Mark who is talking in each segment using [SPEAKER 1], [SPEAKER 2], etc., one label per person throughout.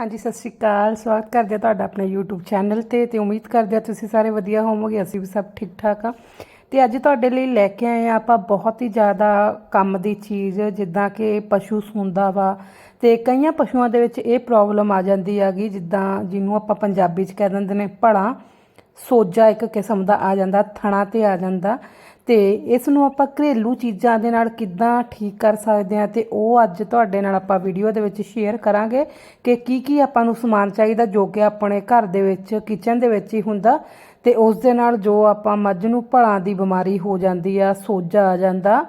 [SPEAKER 1] ਹਾਂਜੀ, ਸਤਿ ਸ਼੍ਰੀ ਅਕਾਲ। ਸਵਾਗਤ ਕਰਦੇ ਹਾਂ ਤੁਹਾਡਾ ਆਪਣੇ YouTube ਚੈਨਲ ਤੇ ਤੇ ਉਮੀਦ ਕਰਦੇ ਹਾਂ ਤੁਸੀਂ ਸਾਰੇ ਵਧੀਆ ਹੋਵੋਗੇ, ਅਸੀਂ ਵੀ ਸਭ ਠੀਕ ਠਾਕ ਆ। ਤੇ ਅੱਜ ਤੁਹਾਡੇ ਲਈ ਲੈ ਕੇ ਆਏ ਆ ਆਪਾਂ ਬਹੁਤ ਹੀ ਜ਼ਿਆਦਾ ਕੰਮ ਦੀ ਚੀਜ਼, ਜਿੱਦਾਂ ਕਿ ਪਸ਼ੂ ਸੂੰਦਾ ਵਾ ਤੇ ਕਈਆਂ ਪਸ਼ੂਆਂ ਦੇ ਵਿੱਚ ਇਹ ਪ੍ਰੋਬਲਮ ਆ ਜਾਂਦੀ ਹੈਗੀ, ਜਿੱਦਾਂ ਜਿਹਨੂੰ ਆਪਾਂ ਪੰਜਾਬੀ 'ਚ ਕਹਿ ਦਿੰਦੇ ਨੇ ਭੜਾ, ਸੋਜਾ ਇੱਕ ਕਿਸਮ ਦਾ ਆ ਜਾਂਦਾ, ਥਣਾ ਤੇ ਆ ਜਾਂਦਾ। ਤੇ ਇਸ ਨੂੰ ਆਪਾਂ ਘਰੇਲੂ ਚੀਜ਼ਾਂ ਦੇ ਨਾਲ ਕਿੱਦਾਂ ਠੀਕ ਕਰ ਸਕਦੇ ਹਾਂ ਤੇ ਉਹ ਅੱਜ ਤੁਹਾਡੇ ਨਾਲ ਆਪਾਂ ਵੀਡੀਓ ਦੇ ਵਿੱਚ ਸ਼ੇਅਰ ਕਰਾਂਗੇ ਕਿ ਕੀ ਕੀ ਆਪਾਂ ਨੂੰ ਸਮਾਨ ਚਾਹੀਦਾ ਜੋ ਕਿ ਆਪਣੇ ਘਰ ਦੇ ਵਿੱਚ ਕਿਚਨ ਦੇ ਵਿੱਚ ਹੀ ਹੁੰਦਾ ਤੇ ਉਸ ਦੇ ਨਾਲ ਜੋ ਆਪਾਂ ਮੱਝ ਨੂੰ ਭਲਾਂ ਦੀ ਬਿਮਾਰੀ ਹੋ ਜਾਂਦੀ ਆ, ਸੋਜਾ ਆ ਜਾਂਦਾ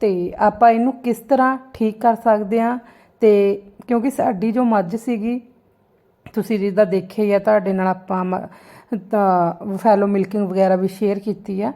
[SPEAKER 1] ਤੇ ਆਪਾਂ ਇਹਨੂੰ ਕਿਸ ਤਰ੍ਹਾਂ ਠੀਕ ਕਰ ਸਕਦੇ ਹਾਂ ਤੇ ਕਿਉਂਕਿ ਸਾਡੀ ਜੋ ਮੱਝ ਸੀਗੀ, ਤੁਸੀਂ ਜਿੱਦਾਂ ਦੇਖਿਆ ਹੀ ਆ, ਤੁਹਾਡੇ ਨਾਲ ਆਪਾਂ ਮ- ਤਾਂ ਫੈਲੋ ਮਿਲਕਿੰਗ ਵਗੈਰਾ ਵੀ ਸ਼ੇਅਰ ਕੀਤੀ ਆ।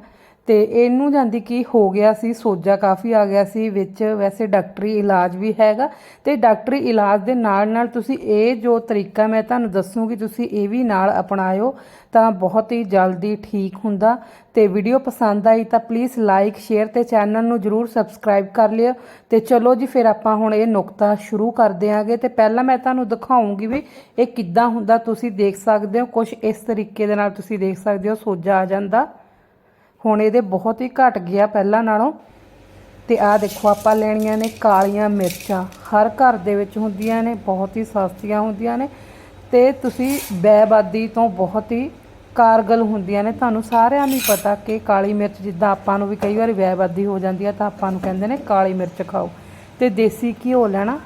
[SPEAKER 1] ਤੇ ਇਹਨੂੰ ਜਾਂਦੀ ਕੀ ਹੋ ਗਿਆ ਸੀ, ਸੋਜਾ ਕਾਫੀ ਆ ਗਿਆ ਸੀ, ਵਿੱਚ ਵੈਸੇ ਡਾਕਟਰੀ ਇਲਾਜ ਵੀ ਹੈਗਾ ਤੇ ਡਾਕਟਰੀ ਇਲਾਜ ਦੇ ਨਾਲ ਨਾਲ ਤੁਸੀਂ ਇਹ ਜੋ ਤਰੀਕਾ ਮੈਂ ਤੁਹਾਨੂੰ ਦੱਸੂਗੀ ਤੁਸੀਂ ਇਹ ਵੀ ਨਾਲ ਅਪਣਾਇਓ ਤਾਂ ਬਹੁਤ ਹੀ ਜਲਦੀ ਠੀਕ ਹੁੰਦਾ ਤੇ ਵੀਡੀਓ ਪਸੰਦ ਆਈ ਤਾਂ ਪਲੀਜ਼ ਲਾਈਕ, ਸ਼ੇਅਰ ਤੇ ਚੈਨਲ ਨੂੰ ਜਰੂਰ ਸਬਸਕ੍ਰਾਈਬ ਕਰ ਲਿਓ ਤੇ ਚਲੋ ਜੀ ਫਿਰ ਆਪਾਂ ਹੁਣ ਇਹ ਨੁਕਤਾ ਸ਼ੁਰੂ ਕਰ ਦਿਆਂਗੇ ਤੇ ਪਹਿਲਾਂ ਮੈਂ ਤੁਹਾਨੂੰ ਦਿਖਾਉਂਗੀ ਵੀ ਇਹ ਕਿੱਦਾਂ ਹੁੰਦਾ, ਤੁਸੀਂ ਦੇਖ ਸਕਦੇ ਹੋ ਕੁਝ ਇਸ ਤਰੀਕੇ ਦੇ ਨਾਲ ਤੁਸੀਂ ਦੇਖ ਸਕਦੇ ਹੋ, ਸੋਜਾ ਆ ਜਾਂਦਾ। ਹੁਣ ਇਹਦੇ ਬਹੁਤ ਹੀ ਘਟ ਗਿਆ ਪਹਿਲਾਂ ਨਾਲੋਂ। ਤੇ ਆਹ ਦੇਖੋ, ਆਪਾਂ ਲੈਣੀਆਂ ਨੇ ਕਾਲੀਆਂ ਮਿਰਚਾਂ। ਹਰ ਘਰ ਦੇ ਵਿੱਚ ਹੁੰਦੀਆਂ ਨੇ, ਬਹੁਤ ਹੀ ਸਸਤੀਆਂ ਹੁੰਦੀਆਂ ਨੇ। ਤੇ ਤੁਸੀਂ ਬੈਬਾਦੀ ਤੋਂ ਬਹੁਤ ਹੀ ਕਾਰਗਲ ਹੁੰਦੀਆਂ ਨੇ। ਤੁਹਾਨੂੰ ਸਾਰਿਆਂ ਨੂੰ ਹੀ ਪਤਾ ਕਿ ਕਾਲੀ ਮਿਰਚ ਜਿੱਦਾਂ ਆਪਾਂ ਨੂੰ ਵੀ ਕਈ ਵਾਰੀ ਬੈਬਾਦੀ ਹੋ ਜਾਂਦੀ ਹੈ ਤਾਂ ਆਪਾਂ ਨੂੰ ਕਹਿੰਦੇ ਨੇ ਕਾਲੀ ਮਿਰਚ ਖਾਓ। ਤੇ ਦੇਸੀ ਘਿਓ ਲੈਣਾ।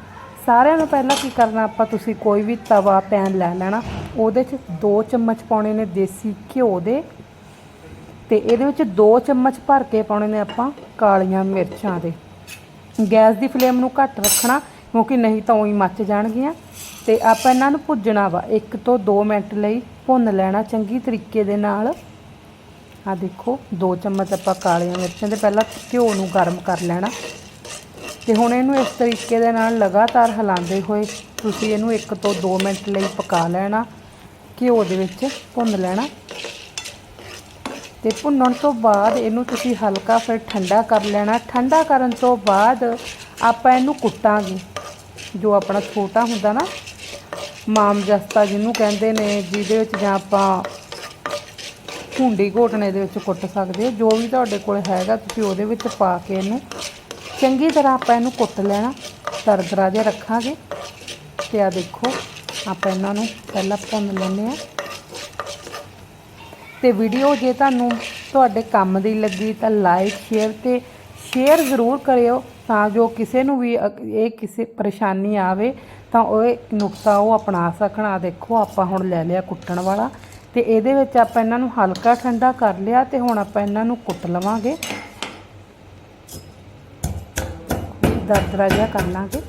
[SPEAKER 1] ਸਾਰਿਆਂ ਨੂੰ ਪਹਿਲਾਂ ਕੀ ਕਰਨਾ, ਆਪਾਂ ਤੁਸੀਂ ਕੋਈ ਵੀ ਤਵਾ, ਪੈਨ ਲੈ ਲੈਣਾ। ਉਹਦੇ 'ਚ 2 ਚਮਚ ਪਾਉਣੇ ਨੇ ਦੇਸੀ ਘਿਓ ਦੇ। ਤੇ ਇਹਦੇ ਵਿੱਚ 2 ਚਮਚ ਭਰ ਕੇ ਪਾਉਣੇ ਨੇ ਆਪਾਂ ਕਾਲੀਆਂ ਮਿਰਚਾਂ ਦੇ। ਗੈਸ ਦੀ ਫਲੇਮ ਨੂੰ ਘੱਟ ਰੱਖਣਾ, ਕਿਉਂਕਿ ਨਹੀਂ ਤਾਂ ਉਹੀ ਮੱਚ ਜਾਣਗੀਆਂ। ਤੇ ਆਪਾਂ ਇਹਨਾਂ ਨੂੰ ਭੁੱਜਣਾ ਵਾ। 1 ਤੋਂ 2 ਮਿੰਟ ਲਈ ਭੁੰਨ ਲੈਣਾ ਚੰਗੀ ਤਰੀਕੇ ਦੇ ਨਾਲ। ਆ ਦੇਖੋ 2 ਚਮਚ ਆਪਾਂ ਕਾਲੀਆਂ ਮਿਰਚਾਂ ਦੇ ਪਹਿਲਾਂ ਘਿਓ ਨੂੰ ਗਰਮ ਕਰ ਲੈਣਾ। ਤੇ ਹੁਣ ਇਹਨੂੰ ਇਸ ਤਰੀਕੇ ਦੇ ਨਾਲ ਲਗਾਤਾਰ ਹਿਲਾਉਂਦੇ ਹੋਏ ਤੁਸੀਂ ਇਹਨੂੰ 1 ਤੋਂ 2 ਮਿੰਟ ਲਈ ਪਕਾ ਲੈਣਾ। ਘਿਓ ਦੇ ਵਿੱਚ ਭੁੰਨ ਲੈਣਾ। ਤੇ ਭੁੰਨਣ ਤੋਂ ਬਾਅਦ ਇਹਨੂੰ ਤੁਸੀਂ ਹਲਕਾ ਫਿਰ ਠੰਡਾ ਕਰ ਲੈਣਾ। ਠੰਡਾ ਕਰਨ ਤੋਂ ਬਾਅਦ ਆਪਾਂ ਇਹਨੂੰ ਕੁੱਟਾਂਗੇ। ਜੋ ਆਪਣਾ ਛੋਟਾ ਹੁੰਦਾ ਨਾ, ਮਾਮ ਜਸਤਾ ਜਿਹਨੂੰ ਕਹਿੰਦੇ ਨੇ, ਜਿਹਦੇ ਵਿੱਚ ਜਾਂ ਆਪਾਂ ਹੁੰਡੀ ਘੋਟਣੇ ਦੇ ਵਿੱਚ ਕੁੱਟ ਸਕਦੇ ਹੋ। ਜੋ ਵੀ ਤੁਹਾਡੇ ਕੋਲ ਹੈਗਾ, ਤੁਸੀਂ ਉਹਦੇ ਵਿੱਚ ਪਾ ਕੇ ਇਹਨੂੰ ਚੰਗੀ ਤਰ੍ਹਾਂ ਆਪਾਂ ਇਹਨੂੰ ਕੁੱਟ ਲੈਣਾ। ਦਰਦਰਾ ਜਿਹਾ ਰੱਖਾਂਗੇ। ਤੇ ਆ ਦੇਖੋ, ਆਪਾਂ ਇਹਨਾਂ ਨੂੰ ਪਹਿਲਾਂ ਭੁੰਨ ਲੈਂਦੇ ਆ ਤੇ ਵੀਡੀਓ ਜੇ ਤੁਹਾਨੂੰ ਤੁਹਾਡੇ ਕੰਮ ਦੀ ਲੱਗੀ ਤਾਂ ਲਾਈਕ ਸ਼ੇਅਰ ਤੇ ਸ਼ੇਅਰ ਜ਼ਰੂਰ ਕਰਿਓ ਤਾਂ ਜੋ ਕਿਸੇ ਨੂੰ ਵੀ ਇਹ ਕਿਸੇ ਪਰੇਸ਼ਾਨੀ ਆਵੇ ਤਾਂ ਉਹ ਇਹ ਨੁਕਤਾ ਉਹ ਅਪਣਾ ਸਕਣ। ਆ ਦੇਖੋ, ਆਪਾਂ ਹੁਣ ਲੈ ਲਿਆ ਕੁੱਟਣ ਵਾਲਾ ਤੇ ਇਹਦੇ ਵਿੱਚ ਆਪਾਂ ਇਹਨਾਂ ਨੂੰ ਹਲਕਾ ਠੰਡਾ ਕਰ ਲਿਆ ਤੇ ਹੁਣ ਆਪਾਂ ਇਹਨਾਂ ਨੂੰ ਕੁੱਟ ਲਵਾਂਗੇ। ਦਰਦਰਾ ਜਿਹਾ ਕਰ ਲਾਂਗੇ।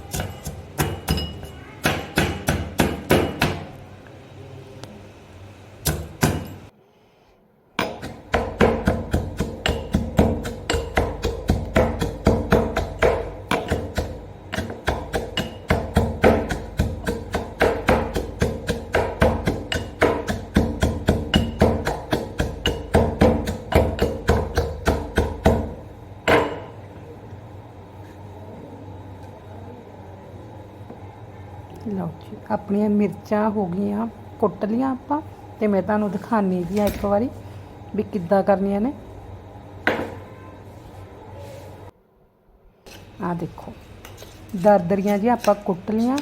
[SPEAKER 1] ਲਓ ਜੀ, ਆਪਣੀਆਂ ਮਿਰਚਾਂ ਹੋ ਗਈਆਂ, ਕੁੱਟ ਲੀਆਂ ਆਪਾਂ ਤੇ ਮੈਂ ਤੁਹਾਨੂੰ ਦਿਖਾਣੀ ਵੀ ਆ ਇੱਕ ਵਾਰੀ ਵੀ ਕਿੱਦਾਂ ਕਰਨੀਆਂ ਨੇ। ਆ ਦੇਖੋ, ਦਰਦਰੀਆਂ ਜੀ ਆਪਾਂ ਕੁੱਟ ਲੀਆਂ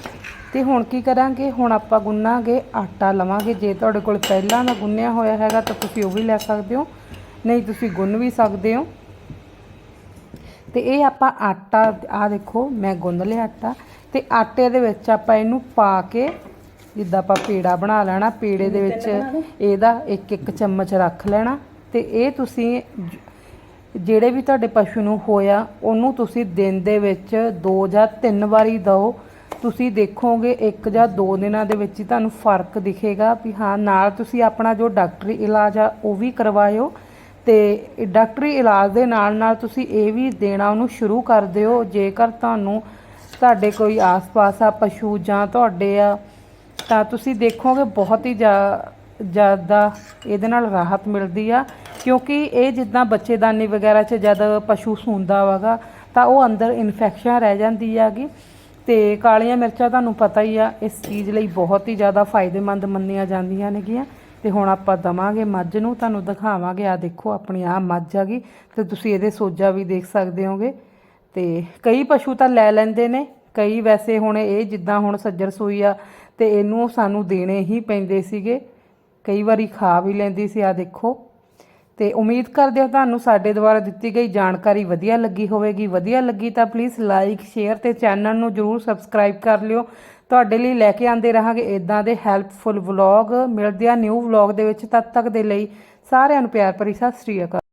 [SPEAKER 1] ਤੇ ਹੁਣ ਕੀ ਕਰਾਂਗੇ? ਹੁਣ ਆਪਾਂ ਗੁੰਨਾਂਗੇ, ਆਟਾ ਲਵਾਂਗੇ। ਜੇ ਤੁਹਾਡੇ ਕੋਲ ਪਹਿਲਾਂ ਦਾ ਗੁੰਨਿਆ ਹੋਇਆ ਹੈਗਾ ਤਾਂ ਤੁਸੀਂ ਉਹ ਵੀ ਲੈ ਸਕਦੇ ਹੋ, ਨਹੀਂ ਤੁਸੀਂ ਗੁੰਨ ਵੀ ਸਕਦੇ ਹੋ। ਤੇ ਇਹ ਆਪਾਂ ਆਟਾ ਆ ਦੇਖੋ, ਮੈਂ ਗੁੰਨ ਲਿਆ ਆਟਾ। ਤੇ ਆਟੇ ਦੇ ਵਿੱਚ ਆਪਾਂ ਇਹਨੂੰ ਪਾ ਕੇ ਜਿੱਦਾਂ ਆਪਾਂ ਪੇੜਾ ਬਣਾ ਲੈਣਾ ਪੇੜੇ ਦੇ ਵਿੱਚ ਇਹਦਾ ਇੱਕ ਇੱਕ ਚਮਚ ਰੱਖ ਲੈਣਾ ਤੇ ਇਹ ਤੁਸੀਂ ਜਿਹੜੇ ਵੀ ਤੁਹਾਡੇ ਪਸ਼ੂ ਨੂੰ ਹੋਇਆ ਉਹਨੂੰ ਤੁਸੀਂ ਦਿਨ ਦੇ ਵਿੱਚ ਦੋ ਜਾਂ ਤਿੰਨ ਵਾਰੀ ਦਿਓ। ਤੁਸੀਂ ਦੇਖੋਗੇ ਇੱਕ ਜਾਂ ਦੋ ਦਿਨਾਂ ਦੇ ਵਿੱਚ ਹੀ ਤੁਹਾਨੂੰ ਫ਼ਰਕ ਦਿਖੇਗਾ ਵੀ ਹਾਂ ਨਾਲ ਤੁਸੀਂ ਆਪਣਾ ਜੋ ਡਾਕਟਰੀ ਇਲਾਜ ਆ ਉਹ ਵੀ ਕਰਵਾਇਓ। ਤੇ ਡਾਕਟਰੀ ਇਲਾਜ ਦੇ ਨਾਲ ਨਾਲ ਤੁਸੀਂ ਇਹ ਵੀ ਦੇਣਾ ਉਹਨੂੰ ਸ਼ੁਰੂ ਕਰ ਦਿਓ। ਜੇਕਰ ਤੁਹਾਨੂੰ ਤੁਹਾਡੇ ਕੋਈ ਆਸ-ਪਾਸ ਆ, ਪਸ਼ੂ ਜਾਂ ਤੁਹਾਡੇ ਆ, ਤਾਂ ਤੁਸੀਂ ਦੇਖੋਗੇ ਬਹੁਤ ਹੀ ਜ਼ਿਆਦਾ ਇਹਦੇ ਨਾਲ ਰਾਹਤ ਮਿਲਦੀ ਆ। ਕਿਉਂਕਿ ਇਹ ਜਿੱਦਾਂ ਬੱਚੇਦਾਨੀ ਵਗੈਰਾ 'ਚ ਜਦ ਪਸ਼ੂ ਸੂੰਦਾ ਵਗਾ, ਤਾਂ ਉਹ ਅੰਦਰ ਇਨਫੈਕਸ਼ਨ ਰਹਿ ਜਾਂਦੀ ਹੈਗੀ। ਤੇ ਕਾਲੀਆਂ ਮਿਰਚਾਂ ਤੁਹਾਨੂੰ ਪਤਾ ਹੀ ਆ, ਇਸ ਚੀਜ਼ ਲਈ ਬਹੁਤ ਹੀ ਜ਼ਿਆਦਾ ਫਾਇਦੇਮੰਦ ਮੰਨੀਆਂ ਜਾਂਦੀਆਂ ਨੇਗੀਆਂ। ਤੇ ਹੁਣ ਆਪਾਂ ਦਵਾਂਗੇ ਮੱਝ ਨੂੰ, ਤੁਹਾਨੂੰ ਦਿਖਾਵਾਂਗੇ। ਆ ਦੇਖੋ, ਆਪਣੀ ਆ ਮੱਝ ਹੈਗੀ। ਤੇ ਤੁਸੀਂ ਇਹਦੇ ਸੋਜਾ ਵੀ ਦੇਖ ਸਕਦੇ ਹੋਗੇ। ਤੇ ਕਈ ਪਸ਼ੂ ਤਾਂ ਲੈ ਲੈਂਦੇ ਨੇ, ਕਈ ਵੈਸੇ ਹੁਣ ਇਹ ਜਿੱਦਾਂ ਹੁਣ ਸੱਜਰ ਸੂਈ ਆ ਤੇ ਇਹਨੂੰ ਸਾਨੂੰ ਦੇਣੇ ਹੀ ਪੈਂਦੇ ਸੀਗੇ, ਕਈ ਵਾਰੀ ਖਾ ਵੀ ਲੈਂਦੀ ਸੀ ਆ ਦੇਖੋ। ਤੇ ਉਮੀਦ ਕਰਦੇ ਹਾਂ ਤੁਹਾਨੂੰ ਸਾਡੇ ਦੁਆਰਾ ਦਿੱਤੀ ਗਈ ਜਾਣਕਾਰੀ ਵਧੀਆ ਲੱਗੀ ਹੋਵੇਗੀ, ਵਧੀਆ ਲੱਗੀ ਤਾਂ ਪਲੀਜ਼ ਲਾਈਕ ਸ਼ੇਅਰ ਤੇ ਚੈਨਲ ਨੂੰ ਜਰੂਰ ਸਬਸਕ੍ਰਾਈਬ ਕਰ ਲਿਓ। ਤੁਹਾਡੇ ਲਈ ਲੈ ਕੇ ਆਂਦੇ ਰਹਾਂਗੇ ਇਦਾਂ ਦੇ ਹੈਲਪਫੁਲ ਵਲੌਗ ਮਿਲਦੇ ਆ ਨਿਊ ਵਲੌਗ ਦੇ ਵਿੱਚ ਤਦ ਤੱਕ ਦੇ ਲਈ ਸਾਰਿਆਂ ਨੂੰ ਪਿਆਰ ਭਰੀ ਸਤਿ ਸ੍ਰੀ ਅਕਾਲ।